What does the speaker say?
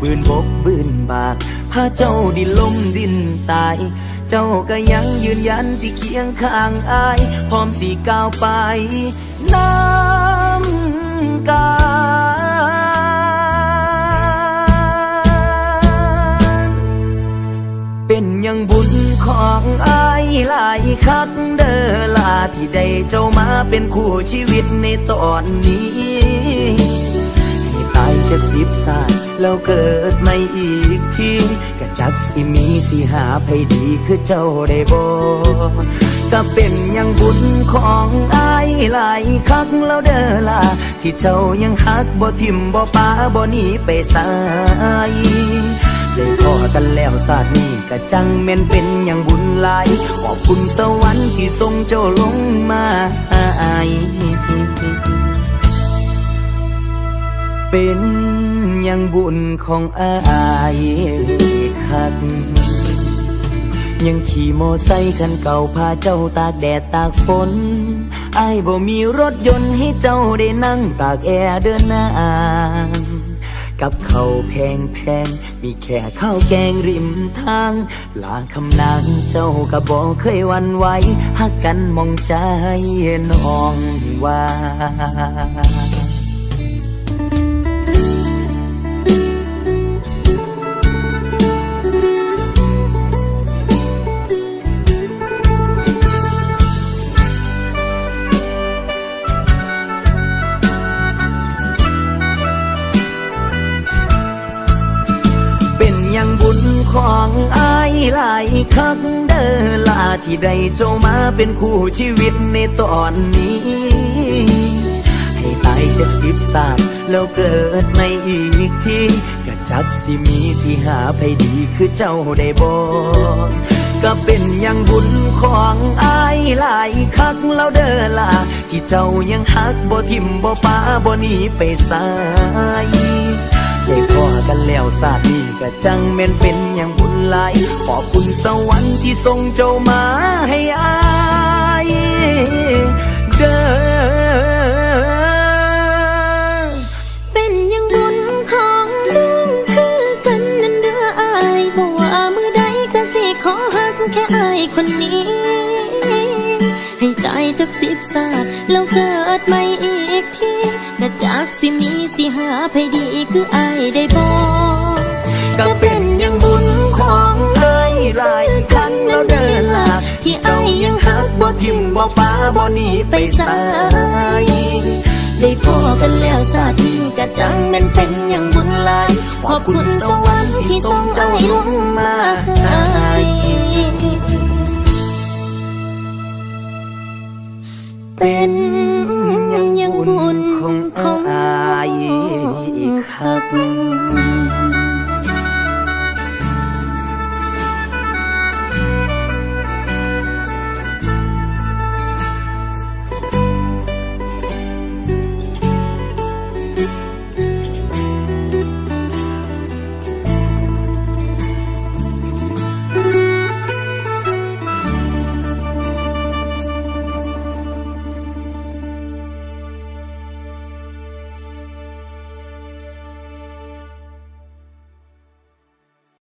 บืนบกบืนบากพาเจ้าดินล้มดินตาย เจ้าก็ยังยืนยันที่เคียงข้างอาย พร้อมสีก้าวไป น้ำกาเป็นยังบุญของอายหลายคักเด้อลาที่ได้เจ้ามาเป็นคู่ชีวิตในตอนนี้ ให้ตายจากสิบศาสตร์ แล้วเกิดไม่อีกทีก็จักสิมีสิหาไผดีคือเจ้าได้บ่ก็เป็นยังบุญของอายหลายคักแล้วเด้อล่ะที่เจ้ายังฮักบ่ทิมบ่ปาบ่หนีไปสายได้พอกันแล้วศาสตร์นี้ก็จังแม่นเป็นย่างบุญหลาย ขอบคุณสวรรค์ที่ทรงเจ้าลงมาหายเป็น ย่างบุญของอายคักยังขี่โมไซคันเก่าพาเจ้าตากแดดตากฝนอายบ่มีรถยนต์ให้เจ้าได้นั่งตากแอร์เดินหน้ากับเขาแพงแพง มีแค่ข้าวแกงริมทาง ลาคำนางเจ้าก็บอกเคยวันไหวหักกันมองใจน้องว่า ของอายหลายคักเด้อลาที่ได้เจ้ามาเป็นคู่ชีวิตในตอนนี้ ให้ตายจากสิบศาสตร์แล้วเกิดไม่อีกทีก็จักสิมีสิหาไผดีคือเจ้าได้บ่ก็เป็นอย่างบุญของอายหลายคักแล้วเด้อล่ะที่เจ้ายังฮักบ่ทิมบ่ปาบ่หนีไปสาย ได้พอกันแล้วศาสตร์นี้ก็จังแม่นเป็นอย่างบุญหลาย ขอบคุณสวรรค์ที่ทรงเจ้ามาให้อายเด้อเป็นอยังบุญของน้องคือกันนันเด้ออายบอกว่ามือใดก็สิขอหักแค่อายคนนี้ ให้ตายจากสิบศาสตร์แล้วเกิดใหม่อีกที ก็จากสิมีสิหาไผดีคืออายได้บอกก็เป็นอย่างบุญของเอ้ยหลายครั้งแล้วเดินลาที่เจ้ายังฮักบ่ทิมบ่ป้าบ่หนีไปสายได้พอกันแล้วศาสตร์นี้ก็จังแมันเป็นอย่างบุญหลายขอบคุณสวรรค์ที่ทรงใจลงมาให้เป็น 생각하고